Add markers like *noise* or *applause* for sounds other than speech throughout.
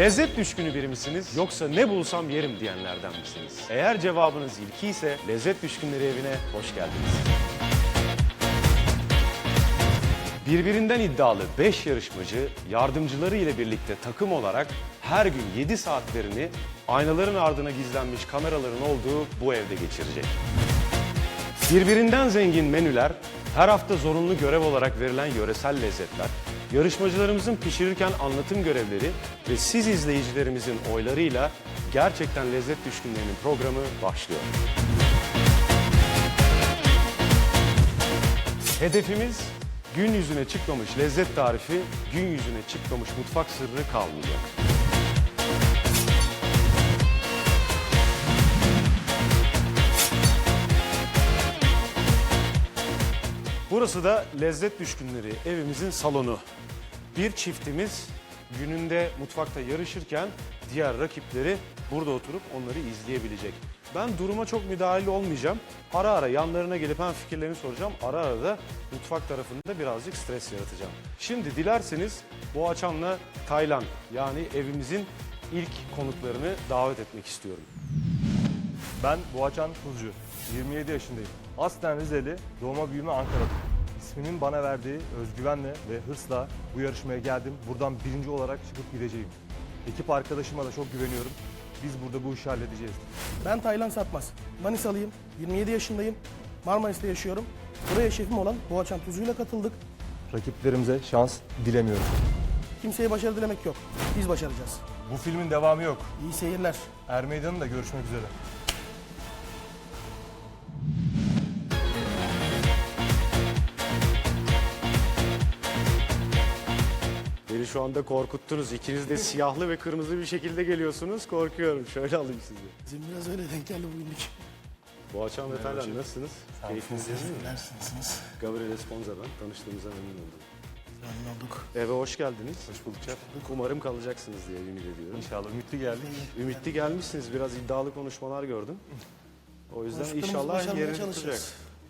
Lezzet düşkünü biri misiniz yoksa ne bulsam yerim diyenlerden misiniz? Eğer cevabınız ilki ise lezzet düşkünleri evine hoş geldiniz. Birbirinden iddialı 5 yarışmacı yardımcıları ile birlikte takım olarak her gün 7 saatlerini aynaların ardına gizlenmiş kameraların olduğu bu evde geçirecek. Birbirinden zengin menüler, her hafta zorunlu görev olarak verilen yöresel lezzetler, yarışmacılarımızın pişirirken anlatım görevleri ve siz izleyicilerimizin oylarıyla gerçekten lezzet düşkünlerinin programı başlıyor. Hedefimiz gün yüzüne çıkmamış lezzet tarifi, gün yüzüne çıkmamış mutfak sırrı kalmayacak. Burası da lezzet düşkünleri evimizin salonu. Bir çiftimiz gününde mutfakta yarışırken diğer rakipleri burada oturup onları izleyebilecek. Ben duruma çok müdahil olmayacağım. Ara ara yanlarına gelip hem fikirlerini soracağım. Ara ara da mutfak tarafında birazcık stres yaratacağım. Şimdi dilerseniz Boğaçan'la Taylan yani evimizin ilk konuklarını davet etmek istiyorum. Ben Boğaçan Tuzcu. 27 yaşındayım. Aslen Rizeli, doğma büyüme Ankara'da. İsmimin bana verdiği özgüvenle ve hırsla bu yarışmaya geldim. Buradan birinci olarak çıkıp gideceğim. Ekip arkadaşıma da çok güveniyorum. Biz burada bu işi halledeceğiz. Ben Taylan Satmaz. Manisalıyım. 27 yaşındayım. Marmaris'te yaşıyorum. Buraya şefim olan Boğaçan Tuzu'yla katıldık. Rakiplerimize şans dilemiyorum. Kimseye başarı dilemek yok. Biz başaracağız. Bu filmin devamı yok. İyi seyirler. Er Meydanı'nda görüşmek üzere. Şu anda korkuttunuz. İkiniz de siyahlı ve kırmızı bir şekilde geliyorsunuz. Korkuyorum. Şöyle alayım sizi. Bizim biraz öyle denk geldi bugünlük. Boğaçan ve Taylan nasılsınız? Keyfiniz yerinde mi? Neredesiniz? Gabriel Esponza ben. Tanıştığımıza memnun oldum. Memnun olduk. Eve hoş geldiniz. Hoş bulduk Umarım kalacaksınız diye ümit ediyorum. İnşallah ümitli geldik. Ümitli gelmişsiniz. Biraz iddialı konuşmalar gördüm. O yüzden Konuştuğumuz inşallah başarmaya yerini tutacak.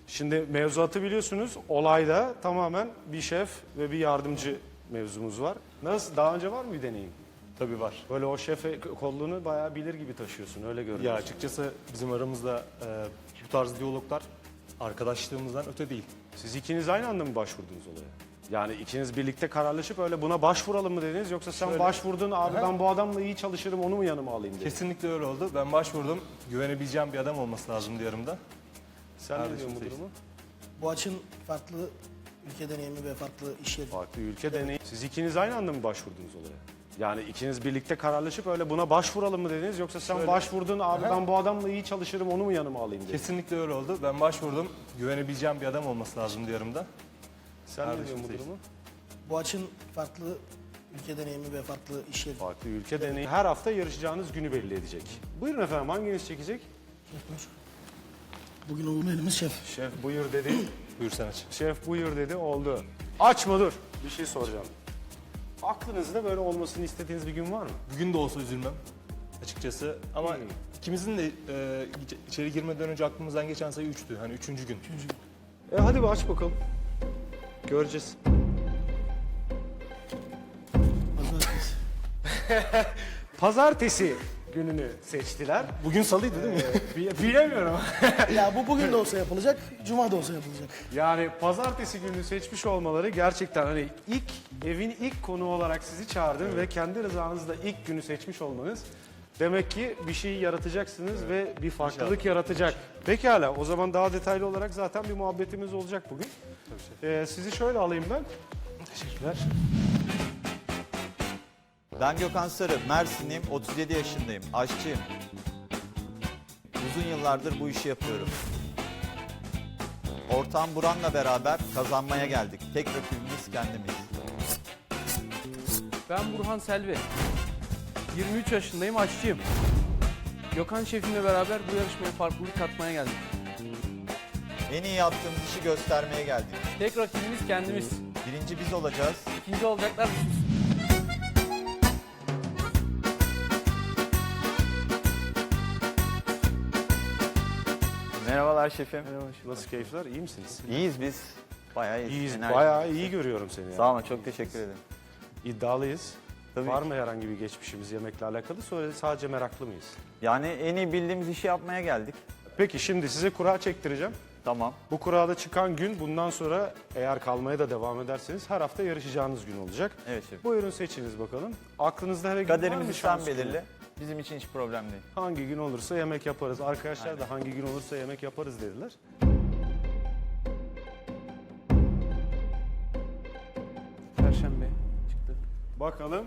Şimdi mevzuatı biliyorsunuz. Olayda tamamen bir şef ve bir yardımcı mevzumuz var. Nasıl? Daha önce var mı bir deneyim? Tabii var. Böyle o şefe kolluğunu bayağı bilir gibi taşıyorsun. Öyle görünüyor. Ya açıkçası bizim aramızda e, bu tarz diyaloglar arkadaşlığımızdan öte değil. Siz ikiniz aynı anda mı başvurdunuz olaya? Yani ikiniz birlikte kararlaşıp öyle buna başvuralım mı dediniz yoksa sen Şöyle- başvurdun abi Aha. ben bu adamla iyi çalışırım onu mu yanıma alayım dedin? Kesinlikle öyle oldu. Ben başvurdum. Güvenebileceğim bir adam olması lazım yanımda. Sen ne Kardeşim diyorsun bu seçtim. durumu? Boğaç'ın farklı ülke deneyimi ve farklı iş yeri. Farklı ülke deneyi. Siz ikiniz aynı anda mı başvurdunuz olaya? Yani ikiniz birlikte kararlaşıp öyle buna başvuralım mı dediniz yoksa sen Şöyle- başvurdun abi ben bu adamla iyi çalışırım onu mu yanıma alayım dedin? Kesinlikle öyle oldu. Ben başvurdum. Güvenebileceğim bir adam olması lazım yanımda. Sen ne Kardeşim diyorsun bu durumu? Boğaç'ın farklı ülke deneyimi ve farklı iş yeri. Farklı ülke deneyi. Her hafta yarışacağınız günü belli edecek. Buyurun efendim hanginiz çekecek? Bugün uğurlu elimiz şef. Şef buyur dedi. Buyur sen aç. Şef buyur dedi oldu. Açma dur. Bir şey soracağım. Aklınızda böyle olmasını istediğiniz bir gün var mı? Bugün de olsa üzülmem açıkçası. Ama Hmm. ikimizin de e, iç- içeri girmeden önce aklımızdan geçen sayı 3'tü. Hani üçüncü gün. E hadi bir aç bakalım. Göreceğiz. Pazartesi. *laughs* Gününü seçtiler. Bugün salıydı değil mi? Bi- Bilemiyorum. *laughs* ya bu bugün de olsa yapılacak, cuma da olsa yapılacak. yani pazartesi günü seçmiş olmaları gerçekten hani ilk evin ilk konu olarak sizi çağırdım ve kendi rızanızla ilk günü seçmiş olmanız demek ki bir şey yaratacaksınız ve bir farklılık yaratacak. Pekala o zaman daha detaylı olarak zaten bir muhabbetimiz olacak bugün. Ee, sizi şöyle alayım ben. Teşekkürler. Ben Gökhan Sarı, Mersinliyim, 37 yaşındayım, aşçıyım. Uzun yıllardır bu işi yapıyorum. Ortağım Buran'la beraber kazanmaya geldik. Tek rakibimiz kendimiz. Ben Burhan Selvi. 23 yaşındayım, aşçıyım. Gökhan şefimle beraber bu yarışmaya farklılık katmaya geldik. En iyi yaptığımız işi göstermeye geldik. Tek rakibimiz kendimiz. Birinci biz olacağız. İkinci olacaklar siz. Merhabalar şefim. Nasıl keyifler? İyi misiniz? İyiyiz biz. Bayağı iyiyiz. İyiyiz. Enerji. Bayağı iyi görüyorum seni. ya. Sağ olun, çok teşekkür ederim. İddialıyız. Tabii Var ki. mı herhangi bir geçmişimiz yemekle alakalı? Sonra sadece meraklı mıyız? Yani en iyi bildiğimiz işi yapmaya geldik. Peki şimdi size kura çektireceğim. Tamam. Bu kurada çıkan gün bundan sonra eğer kalmaya da devam ederseniz her hafta yarışacağınız gün olacak. Evet şefim. Buyurun seçiniz bakalım. Aklınızda herhangi bir var mı Kaderimizi sen şans günü? Bizim için hiç problem değil. Hangi gün olursa yemek yaparız. Arkadaşlar da hangi gün olursa yemek yaparız dediler. Perşembe çıktı. Bakalım.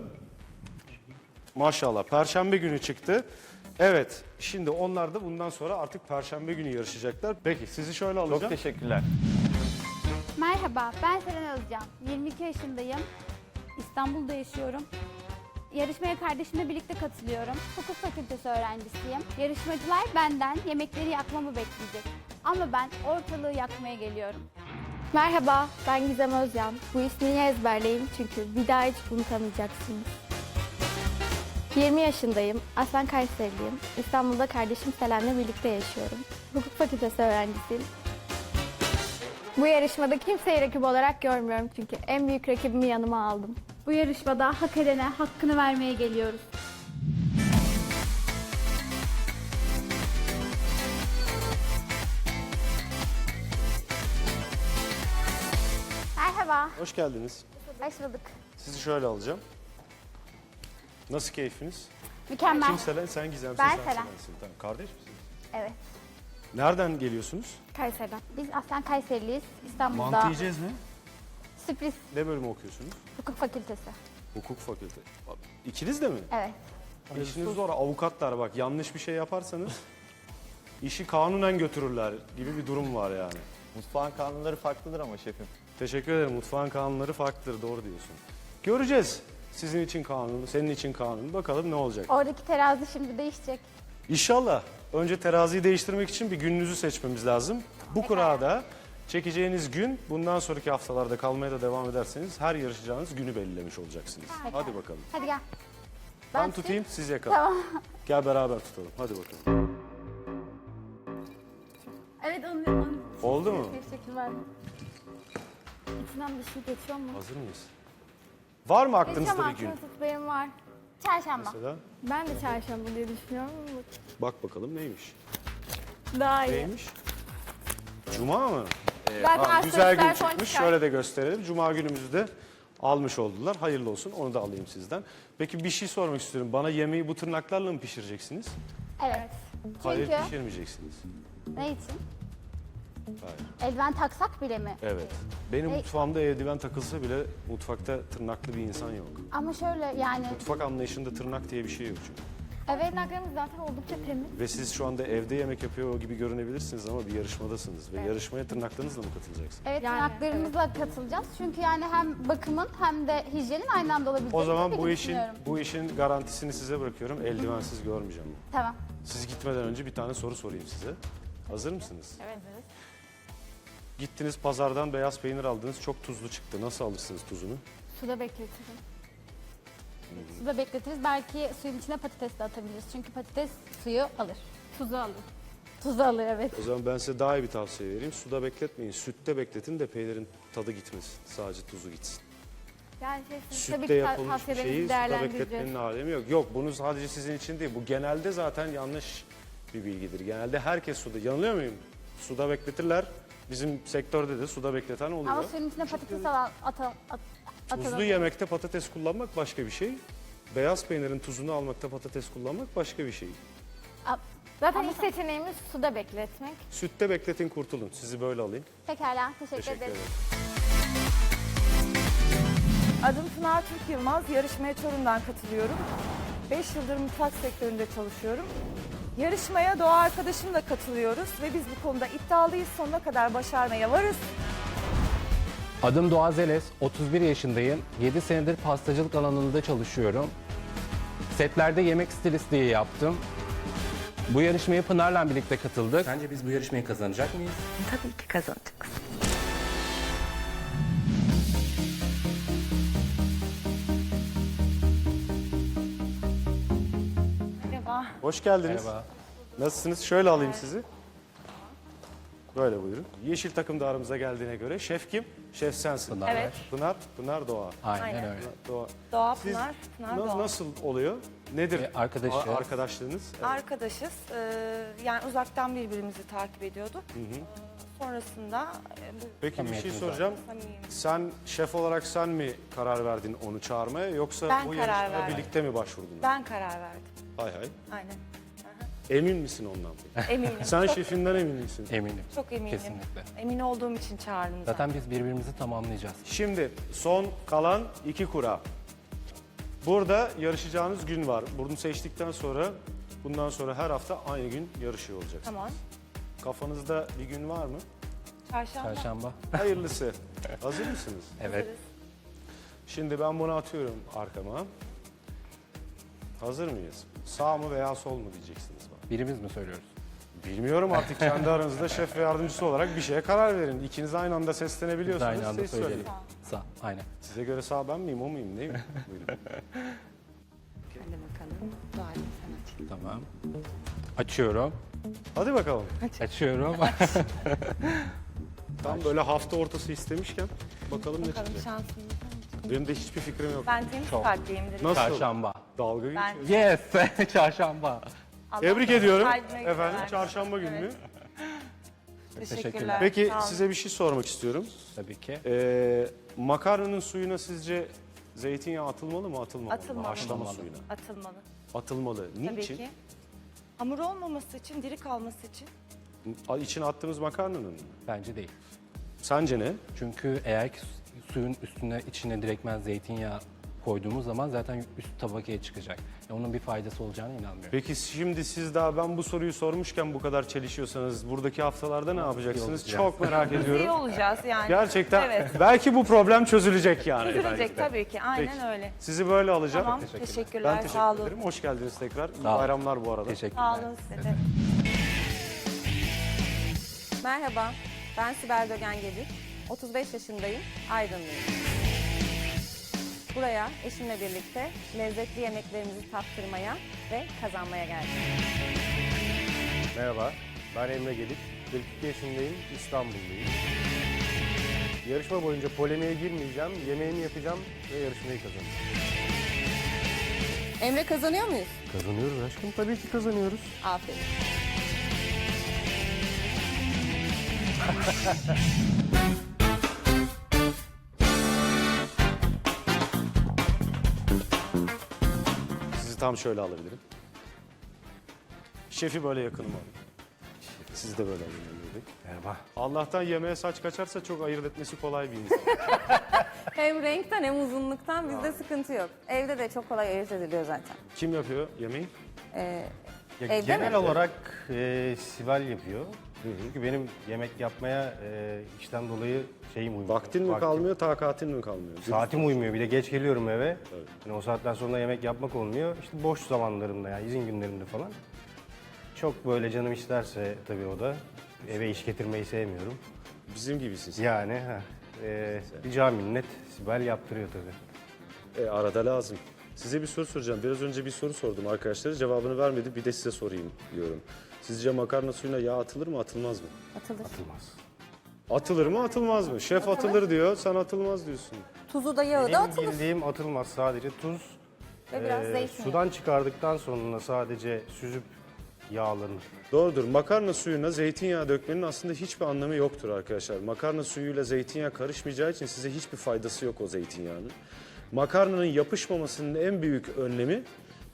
Maşallah Perşembe günü çıktı. Evet şimdi onlar da bundan sonra artık Perşembe günü yarışacaklar. Peki sizi şöyle alacağım. Çok teşekkürler. Merhaba, ben Seren Özcan. 22 yaşındayım. İstanbul'da yaşıyorum. Yarışmaya kardeşimle birlikte katılıyorum. Hukuk fakültesi öğrencisiyim. Yarışmacılar benden yemekleri yakmamı bekleyecek. Ama ben ortalığı yakmaya geliyorum. Merhaba, ben Gizem Özyan. Bu ismi niye ezberleyeyim çünkü bir daha hiç unutamayacaksınız. 20 yaşındayım, aslen Kayseriliyim. İstanbul'da kardeşim Selen'le birlikte yaşıyorum. Hukuk fakültesi öğrencisiyim. Bu yarışmada kimseyi rakip olarak görmüyorum çünkü en büyük rakibimi yanıma aldım. Bu yarışmada hak edene hakkını vermeye geliyoruz. Merhaba, Hoş geldiniz. hoş bulduk. Sizi şöyle alacağım. Nasıl keyfiniz? Mükemmel. Kim Selen? Sen Gizem'sin. Ben sen Selen. Selen'sin. Tamam. Kardeş misiniz? Evet. Nereden geliyorsunuz? Kayseri'den. Biz aslen Kayseriliyiz. İstanbul'da Mantı yiyeceğiz mi? Sürpriz Ne bölümü okuyorsunuz? hukuk fakültesi. Hukuk fakülte. İkiniz de mi? Evet. İşiniz zor. Avukatlar bak yanlış bir şey yaparsanız *laughs* işi kanunen götürürler gibi bir durum var yani. Mutfağın kanunları farklıdır ama şefim. Teşekkür ederim. Mutfağın kanunları farklıdır. Doğru diyorsun. Göreceğiz. Sizin için kanun, senin için kanun. Bakalım ne olacak. Oradaki terazi şimdi değişecek. İnşallah. Önce teraziyi değiştirmek için bir gününüzü seçmemiz lazım. Bu kurada çekeceğiniz gün bundan sonraki haftalarda kalmaya da devam ederseniz her yarışacağınız günü belirlemiş olacaksınız. Hadi bakalım. Hadi gel. Ben, tutayım, siz yakalın. Tamam. Gel beraber tutalım. Hadi bakalım. Evet onu, onu Oldu mu? teşekkürler. İçinden bir şey geçiyor mu? Hazır mıyız? Var mı aklınızda bir gün? çünkü benim var. Çarşamba. Mesela Ben de çarşamba diye düşünüyorum ama bak bakalım neymiş? daha iyi. Neymiş? Cuma mı? Zaten Aa, güzel gün son çıkmış. çıkar. Şöyle de gösterelim. Cuma günümüzü de almış oldular. Hayırlı olsun. Onu da alayım sizden. Peki bir şey sormak istiyorum. Bana yemeği bu tırnaklarla mı pişireceksiniz? Evet. Hayır Çünkü pişirmeyeceksiniz. ne için? Hayır. Eldiven taksak bile mi? Evet. Benim Ey- mutfağımda eldiven takılsa bile mutfakta tırnaklı bir insan yok. Ama şöyle yani Mutfak anlayışında tırnak diye bir şey yok çünkü. Evet Tırnaklarımız zaten oldukça temiz. Ve siz şu anda evde yemek yapıyor gibi görünebilirsiniz ama bir yarışmadasınız. Ve yarışmaya tırnaklarınızla mı katılacaksınız? evet Yani, tırnaklarımızla katılacağız. Çünkü yani hem bakımın hem de hijyenin aynı anda olabileceğini O zaman bu işin düşünüyorum. bu işin garantisini size bırakıyorum. Eldivensiz görmeyeceğim. Tamam. Siz gitmeden önce bir tane soru sorayım size. Hazır mısınız? Evet. Gittiniz pazardan beyaz peynir aldınız. Çok tuzlu çıktı. Nasıl alırsınız tuzunu? Suda bekletirim. Suda bekletiriz. Belki suyun içine patates de atabiliriz. Çünkü patates suyu alır. Tuzu alın. Tuzu alır evet. O zaman ben size daha iyi bir tavsiye vereyim. Suda bekletmeyin. Sütte bekletin de peynirin tadı gitmesin. Sadece tuzu gitsin. Yani şey, siz tabii Sütte ki ta- yapılmış bir şeyi tavsiyelerinizi suda değerlendireceğiz. bekletmenin alemi yok. Yok bunu sadece sizin için değil. Bu genelde zaten yanlış bir bilgidir. Genelde herkes suda. Yanılıyor muyum? Suda bekletirler. Bizim sektörde de suda bekleten oluyor. Ama suyun içine patates alan, ata, at, Tuzlu atalım. yemekte patates kullanmak başka bir şey. Beyaz peynirin tuzunu almakta patates kullanmak başka bir şey. A- Zaten Ama ilk seçeneğimiz suda bekletmek. Sütte bekletin kurtulun. Sizi böyle alayım. Pekala. Teşekkür, Teşekkür ederim. ederim. Adım Pınar Türk Yılmaz. Yarışmaya Çorum'dan katılıyorum. 5 yıldır mutfak sektöründe çalışıyorum. Yarışmaya Doğa arkadaşımla katılıyoruz ve biz bu konuda iddialıyız. Sonuna kadar başarmaya varız. Adım Doğa Zeles, 31 yaşındayım. 7 senedir pastacılık alanında çalışıyorum. Setlerde yemek stilistliği yaptım. Bu yarışmaya Pınar'la birlikte katıldık. Sence biz bu yarışmayı kazanacak mıyız? Tabii ki kazanacağız. Hoş geldiniz. Merhaba. Nasılsınız? Şöyle alayım sizi. Böyle buyurun. Yeşil takım da aramıza geldiğine göre şef kim? Şef sensin. Pınar. Evet. Pınar, Pınar Doğa. Aynen, Aynen. öyle. Doğa. Doğa Siz Pınar, Pınar na- Doğa. Nasıl oluyor? Nedir E, arkadaşı. a- arkadaşlığınız? Evet. Arkadaşız. Ee, yani uzaktan birbirimizi takip ediyorduk. Sonrasında e, bu Peki bir şey Samimiyetiniz var. soracağım. samimi. Sen şef olarak sen mi karar verdin onu çağırmaya yoksa Ben bu karar yarışmaya verdim. birlikte mi başvurdunuz? Ben karar verdim. Hay hay. Aynen. Emin misin ondan? Eminim. Sen çok, şefinden emin misin? Eminim. çok eminim. Kesinlikle. Emin olduğum için çağırdım zaten. Zaten biz birbirimizi tamamlayacağız. Şimdi son kalan iki kura. Burada yarışacağınız gün var. Bunu seçtikten sonra bundan sonra her hafta aynı gün yarışıyor olacaksınız. Tamam. Kafanızda bir gün var mı? Çarşamba. Çarşamba. Hayırlısı. Hazır mısınız? Evet. Şimdi ben bunu atıyorum arkama. Hazır mıyız? Sağ mı veya sol mu diyeceksiniz bana. Birimiz mi söylüyoruz? Bilmiyorum artık kendi aranızda şef ve yardımcısı olarak bir şeye karar verin. İkiniz aynı anda Biz de seslenebiliyorsunuz. aynı anda siz söyleyin. söyleyelim. Sağ. Aynen. Size göre sağ ben miyim o muyum değil mi? *laughs* Buyurun. Hadi bakalım. Doğayla sen aç. Tamam. Açıyorum. Hadi bakalım. Açıyorum. *laughs* Tam böyle hafta ortası istemişken bakalım ne Bakalım çıkacak. şansımız. Benim de hiçbir fikrim yok. Ben temiz kalpliyimdir. Nasıl? Çarşamba. Dalga Ben- geçiyorsun. Yes. *laughs* Çarşamba. Allah Tebrik ediyorum. kalbine göre Efendim versin. çarşamba günü. Evet. *laughs* Teşekkürler. Teşekkürler. Peki Sağ olun. size bir şey sormak istiyorum. Tabii ki. Ee, makarnanın suyuna sizce zeytinyağı atılmalı mı atılmamalı mı? Atılmalı. Haşlama Atılmalı. suyuna. Atılmalı. Atılmalı. Tabii Niçin? ki. Hamur olmaması için, diri kalması için. A- İçine attığımız makarnanın mı? Bence değil. Sence ne? Çünkü eğer ki su- suyun üstüne içine direktmen zeytinyağı koyduğumuz zaman zaten üst tabakaya çıkacak. Ya onun bir faydası olacağına inanmıyorum. Peki şimdi siz daha ben bu soruyu sormuşken bu kadar çelişiyorsanız buradaki haftalarda ne yapacaksınız? olacağız? Çok merak İyi ediyorum. olacağız yani. Gerçekten Evet. belki bu problem çözülecek yani. Çözülecek tabii ki. Aynen Peki. öyle. Sizi böyle alacağım. Tamam. Ben Teşekkürler. teşekkür Sağ olun. ederim. Hoş geldiniz tekrar. İyi Sağ olun. bayramlar bu arada. Teşekkürler. Sağ olun size de. Merhaba, ben Sibel Dögen Gedik. 35 yaşındayım, Aydınlıyım. Buraya eşimle birlikte lezzetli yemeklerimizi tattırmaya ve kazanmaya geldim. Merhaba, ben Emre Gedik. 42 yaşındayım, İstanbulluyum. Yarışma boyunca polemiğe girmeyeceğim, yemeğimi yapacağım ve yarışmayı kazanacağım. Emre kazanıyor muyuz? Kazanıyoruz aşkım, tabii ki kazanıyoruz. Aferin. *laughs* tam şöyle alabilirim. Şefi böyle yakınıma alın. Siz de böyle alın. dedik. Merhaba. Allah'tan yemeğe saç kaçarsa çok ayırt etmesi kolay bir insan. *laughs* Hem renkten hem uzunluktan bizde sıkıntı yok. Evde de çok kolay ayırt ediliyor zaten. Kim yapıyor yemeği? Ee, Ya Evde genel mi? olarak e, Sibel yapıyor. Çünkü benim yemek yapmaya e, işten dolayı şeyim uymuyor. Vaktin mi Vaktim- kalmıyor, takatin mi kalmıyor? Saatim uymuyor. Bir de geç geliyorum eve. Yani o saatten sonra yemek yapmak olmuyor. İşte boş zamanlarımda yani izin günlerimde falan. Çok böyle canım isterse tabii o da. Eve iş getirmeyi sevmiyorum. Bizim gibisin. Yani heh, e, rica minnet Sibel yaptırıyor tabii. E, arada lazım. Size bir soru soracağım. Biraz önce bir soru sordum arkadaşlara. Cevabını vermedi. Bir de size sorayım diyorum. Sizce makarna suyuna yağ atılır mı, atılmaz mı? atılır. Atılmaz. Atılır mı, atılmaz mı? Şef atılır diyor, sen atılmaz diyorsun. Tuzu da yağı da Benim atılır. bildiğim atılmaz sadece tuz. Ve biraz e, zeytinyağı. Sudan çıkardıktan sonra sadece süzüp yağlanır. Doğrudur. Makarna suyuna zeytinyağı dökmenin aslında hiçbir anlamı yoktur arkadaşlar. Makarna suyuyla zeytinyağı karışmayacağı için size hiçbir faydası yok o zeytinyağının. Makarnanın yapışmamasının en büyük önlemi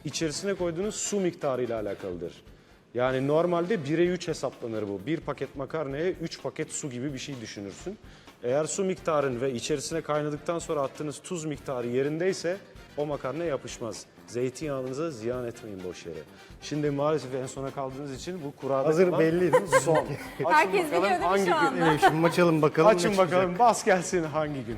içerisine koyduğunuz su miktarıyla alakalıdır. Yani normalde 1'e 3 hesaplanır bu. Bir paket makarnaya 3 paket su gibi bir şey düşünürsün. Eğer su miktarın ve içerisine kaynadıktan sonra attığınız tuz miktarı yerindeyse o makarna yapışmaz. Zeytinyağınızı ziyan etmeyin boş yere. Şimdi maalesef en sona kaldığınız için bu kurada Hazır kalan belli *laughs* son. Açın Herkes bakalım biliyor değil mi hangi şu gün? anda? Evet, şimdi açalım bakalım. ne Açın çıkacak. bakalım bas gelsin hangi gün.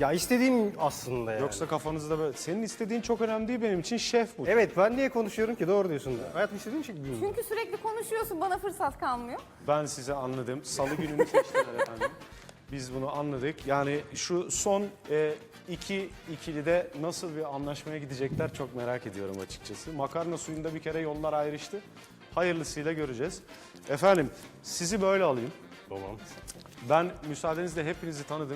Ya istediğim aslında yani. Yoksa kafanızda böyle senin istediğin çok önemli değil benim için şef bu. Evet ben niye konuşuyorum ki doğru diyorsun. Hayatım istediğin şey bilmiyorum. Çünkü sürekli konuşuyorsun, bana fırsat kalmıyor. Ben size anladım. Salı gününü seçtiler efendim. Biz bunu anladık. Yani şu son e, iki ikilide nasıl bir anlaşmaya gidecekler çok merak ediyorum açıkçası. Makarna suyunda bir kere yollar ayrıştı. Hayırlısıyla göreceğiz. Efendim sizi böyle alayım. Tamam. Ben müsaadenizle hepinizi tanıdım.